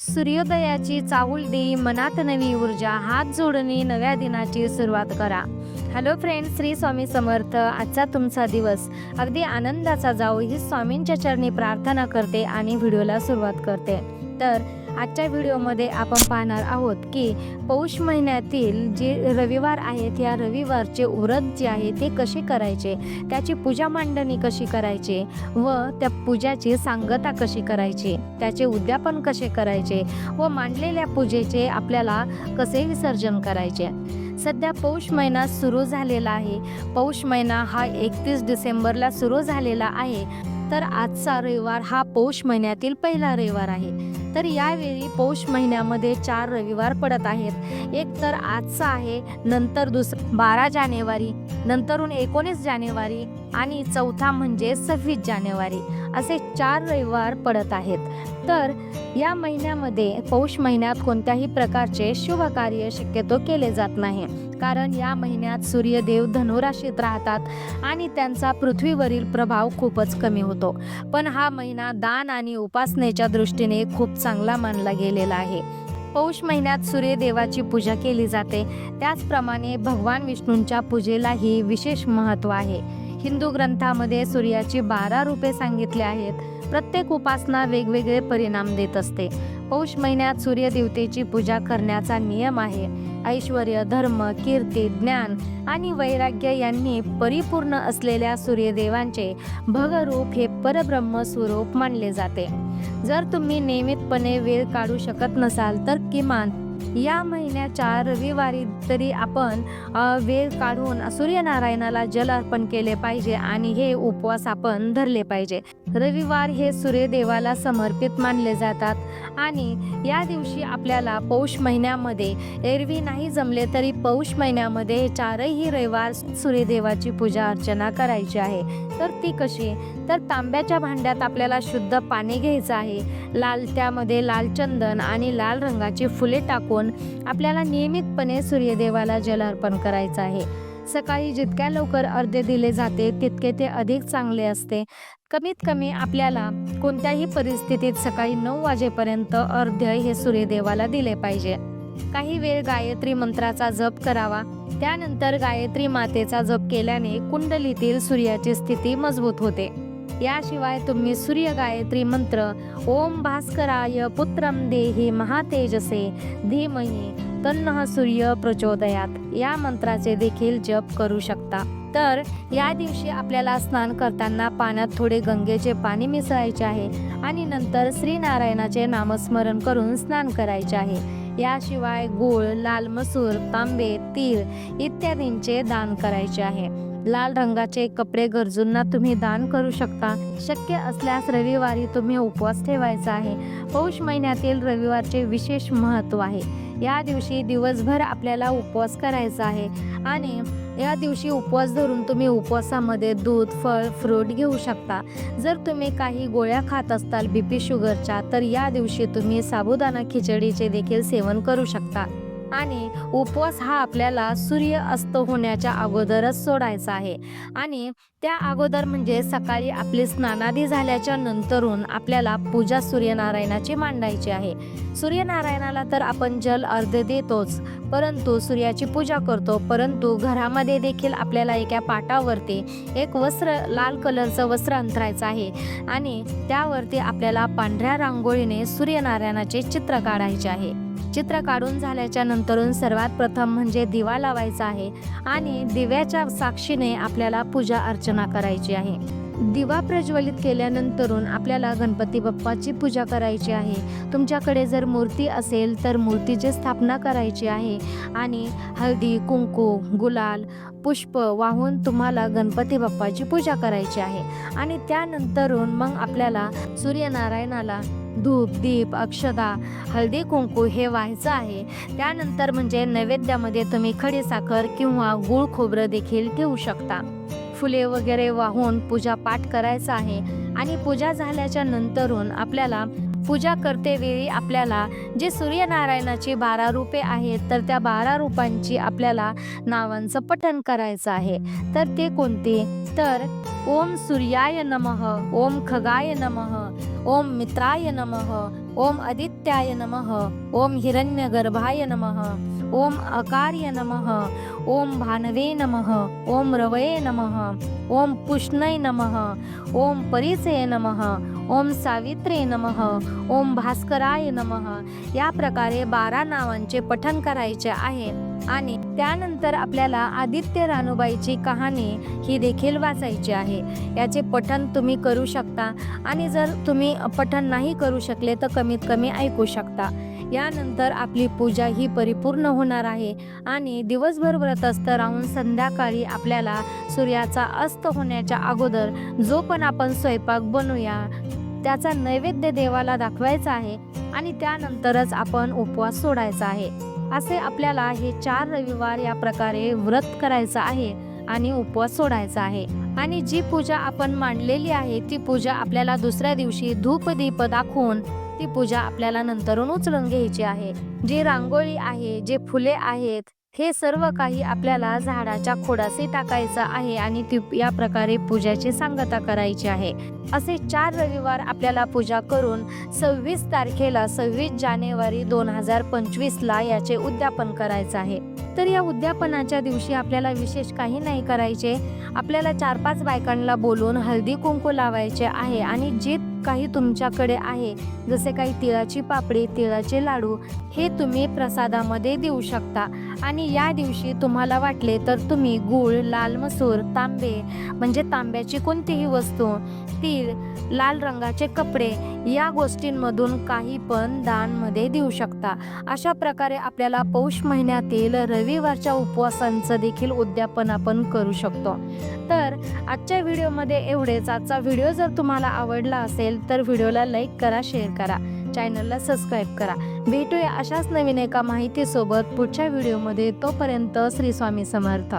सूर्योदयाची चाहूल देई मनात नवी ऊर्जा हात जोडणी नव्या दिनाची सुरुवात करा. हॅलो फ्रेंड श्री स्वामी समर्थ आजचा तुमचा दिवस. अगदी आनंदाचा जाऊ ही स्वामींच्या चरणी प्रार्थना करते आणि व्हिडिओला सुरुवात करते. तर आजच्या व्हिडिओमध्ये आपण पाहणार आहोत की पौष महिन्यातील जे रविवार आहेत या रविवारचे व्रत जे आहे ते कसे करायचे? त्याची पूजा मांडणी कशी करायची? व त्या पूजाची सांगता कशी करायची? त्याचे उद्यापन कसे करायचे? व मांडलेल्या पूजेचे आपल्याला कसे विसर्जन करायचे? सध्या पौष महिना सुरू झालेला आहे. पौष महिना हा एकतीस डिसेंबरला सुरू झालेला आहे. तर आजचा रविवार हा पौष महिन्यातील पहिला रविवार आहे. तर यावेळी पौष महिन्यामध्ये चार रविवार पडत आहेत. एक तर आजचा आहे नंतर दुस बारा जानेवारी नंतरून एकोणीस जानेवारी आणि चौथा म्हणजे सव्वीस जानेवारी असे चार रविवार पडत आहेत. तर या महिन्यामध्ये पौष महिन्यात कोणत्याही प्रकारचे शुभ कार्य शक्यतो केले जात नाही. कारण या महिन्यात सूर्यदेव धनुराशीत राहतात आणि त्यांचा पृथ्वीवरील प्रभाव खूपच कमी होतो. पण हा महिना दान आणि उपासनेच्या दृष्टीने खूप चांगला मानला गेलेला आहे. पौष महिन्यात सूर्यदेवाची पूजा केली जाते. त्याचप्रमाणे भगवान विष्णूंच्या पूजेलाही विशेष महत्त्व आहे. हिंदू ग्रंथामध्ये सूर्याची बारा रूपे सांगितले आहेत. प्रत्येक उपासना वेगवेगळे परिणाम देत असते. पौष महिन्यात सूर्यदेवतेची पूजा करण्याचा नियम आहे. ऐश्वर धर्म कीर्ती ज्ञान आणि वैराग्य यांनी परिपूर्ण असलेल्या सूर्यदेवांचे भगरूप हे परब्रह्म स्वरूप मानले जाते. जर तुम्ही नियमितपणे वेळ काढू शकत नसाल तर किमान या महिन्याच्या रविवारी तरी आपण वेळ काढून सूर्यनारायणाला जल अर्पण केले पाहिजे आणि हे उपवास आपण धरले पाहिजे. रविवार हे सूर्यदेवाला समर्पित मानले जातात आणि या दिवशी आपल्याला पौष महिन्यामध्ये एरवी नाही जमले तरी पौष महिन्यामध्ये चारही रविवार सूर्यदेवाची पूजा अर्चना करायची आहे. तर ती कशी? तर तांब्याच्या भांड्यात आपल्याला शुद्ध पाणी घ्यायचं आहे. लाल त्यामध्ये लाल चंदन आणि लाल रंगाची फुले टाकून आपल्याला नियमितपणे सूर्यदेवाला जल अर्पण करायचं आहे. सकाळी जितक्या लवकर अर्धे दिले जाते तितके ते अधिक चांगले असते. कमीत कमी आपल्याला कोणत्याही परिस्थितीत सकाळी नऊ वाजेपर्यंत अर्ध्य हे सूर्यदेवाला दिले पाहिजे. काही वेळ गायत्री मंत्राचा जप करावा. त्यानंतर गायत्री मातेचा जप केल्याने कुंडलीतील सूर्याची स्थिती मजबूत होते. याशिवाय तुम्ही सूर्य गायत्री मंत्र ओम भास्कराय पुत्रम देही महातेजसे धीमही तन्नः सूर्य प्रचोदयात. या मंत्राचे देखील जप करू शकता. तर या दिवशी आपल्याला स्नान करताना पाण्यात थोडे गंगेचे पाणी मिसळायचे आहे आणि नंतर श्रीनारायणाचे नामस्मरण करून स्नान करायचे आहे. याशिवाय गूळ लाल मसूर तांबे तीळ इत्यादींचे दान करायचे आहे. लाल रंगाचे कपडे गरजूंना तुम्ही दान करू शकता. शक्य असल्यास रविवारी तुम्ही उपवास ठेवायचा आहे. पौष महिन्यातील रविवारचे विशेष महत्त्व आहे. या दिवशी दिवसभर आपल्याला उपवास करायचा आहे. आणि या दिवशी उपवास धरून तुम्ही उपवासामध्ये दूध फळ फ्रूट घेऊ शकता. जर तुम्ही काही गोळ्या खात असताल बी पी शुगरच्या तर या दिवशी तुम्ही साबुदाणा खिचडीचे देखील सेवन करू शकता. आणि उपवास हा आपल्याला सूर्य अस्त होण्याच्या अगोदरच सोडायचा आहे. आणि त्या अगोदर म्हणजे सकाळी आपली स्नानादी झाल्याच्या नंतरून आपल्याला पूजा सूर्यनारायणाची मांडायची आहे. सूर्यनारायणाला तर आपण जल अर्ध देतोच. परंतु सूर्याची पूजा करतो परंतु घरामध्ये देखील आपल्याला एका पाटावरती एक वस्त्र लाल कलरचं वस्त्र अंतरायचं आहे आणि त्यावरती आपल्याला पांढऱ्या रांगोळीने सूर्यनारायणाचे चित्र काढायचे आहे. चित्र काढून झाल्याच्या नंतरून सर्वात प्रथम म्हणजे दिवा लावायचा आहे आणि दिव्याच्या साक्षीने आपल्याला पूजा अर्चना करायची आहे. दिवा प्रज्वलित केल्यानंतरून आपल्याला गणपती बाप्पाची पूजा करायची आहे. तुमच्याकडे जर मूर्ती असेल तर मूर्तीची स्थापना करायची आहे. आणि हळदी कुंकू गुलाल पुष्प वाहून तुम्हाला गणपती बाप्पाची पूजा करायची आहे. आणि त्यानंतरून मग आपल्याला सूर्यनारायणाला धूप दीप अक्षदा हळदी कुंकू हे व्हायचं आहे. त्यानंतर म्हणजे नैवेद्यामध्ये तुम्ही खडीसाखर किंवा गूळ खोबरं देखील ठेवू शकता. फुले वगैरे वाहून पूजा पाठ करायचा आहे. आणि पूजा झाल्याच्या नंतरून आपल्याला पूजा करतेवेळी आपल्याला जे सूर्यनारायणाची बारा रूपे आहेत तर त्या बारा रूपांची आपल्याला नावांचं पठण करायचं आहे. तर ते कोणते? तर ओम सूर्याय नमः ओम खगाय नमः ओम मित्राय नमः ओम आदित्याय नमः ओम हिरण्यगर्भाय नमः ओम अकार्य नमः ओम भानवे नमः ओम रवये नमः ओम पुष्णय नमः ओम परिचय नमः ओम सावित्रे नमः ओम भास्कराय नमः. या प्रकारे बारा नावांचे पठन करायचे आहे. आणि त्यानंतर आपल्याला आदित्य रानूबाईची कहाणी ही देखील वाचायची आहे. याचे पठन तुम्ही करू शकता. आणि जर तुम्ही पठण नाही करू शकले तर कमीत कमी ऐकू शकता. यानंतर आपली पूजा ही परिपूर्ण होणार आहे. आणि दिवसभर व्रतस्थ राहून संध्याकाळी आपल्याला सूर्याचा अस्त होण्याच्या अगोदर जो पण आपण स्वयंपाक बनवूया त्याचा नैवेद्य देवाला दाखवायचा आहे आणि त्यानंतरच आपण उपवास सोडायचा आहे. असे आपल्याला हे चार रविवार या प्रकारे व्रत करायचं आहे आणि उपवास सोडायचा आहे. आणि जी पूजा आपण मांडलेली आहे ती पूजा आपल्याला दुसऱ्या दिवशी धूप दीप दाखवून ती पूजा आपल्याला नंतरून उचलून घ्यायची आहे. जी रांगोळी आहे जे फुले आहेत हे सर्व काही आपल्याला झाडाच्या खोडाशी टाकायचं आहे आणि ती या प्रकारे पूजाची सांगता करायची आहे. असे चार रविवार आपल्याला पूजा करून सव्वीस तारखेला सव्वीस जानेवारी दोन हजार पंचवीसला याचे उद्यापन करायचं आहे. तर या उद्यापनाच्या दिवशी आपल्याला विशेष काही नाही करायचे. आपल्याला चार पाच बायकांना बोलून हळदी कुंकू लावायचे आहे आणि जे काही तुमच्याकडे आहे. जसे काही तिळाची पापडी तिळाचे लाडू हे तुम्ही प्रसादामध्ये देऊ शकता. आणि या दिवशी तुम्हाला वाटले तर तुम्ही गूळ लाल मसूर तांबे म्हणजे तांब्याची कोणतीही वस्तू तीळ लाल रंगाचे कपडे या गोष्टींमधून काही पण दानमध्ये देऊ शकता. अशा प्रकारे आपल्याला पौष महिन्यातील रविवारच्या उपवासांचं देखील उद्यापन आपण करू शकतो. तर आजच्या व्हिडिओमध्ये एवढेच. आजचा व्हिडिओ जर तुम्हाला आवडला असेल असेल तर व्हिडिओला लाईक करा शेअर करा चॅनलला सबस्क्राईब करा. भेटूया अशाच नवीन एका माहितीसोबत पुढच्या व्हिडिओमध्ये. तोपर्यंत श्री स्वामी समर्थ.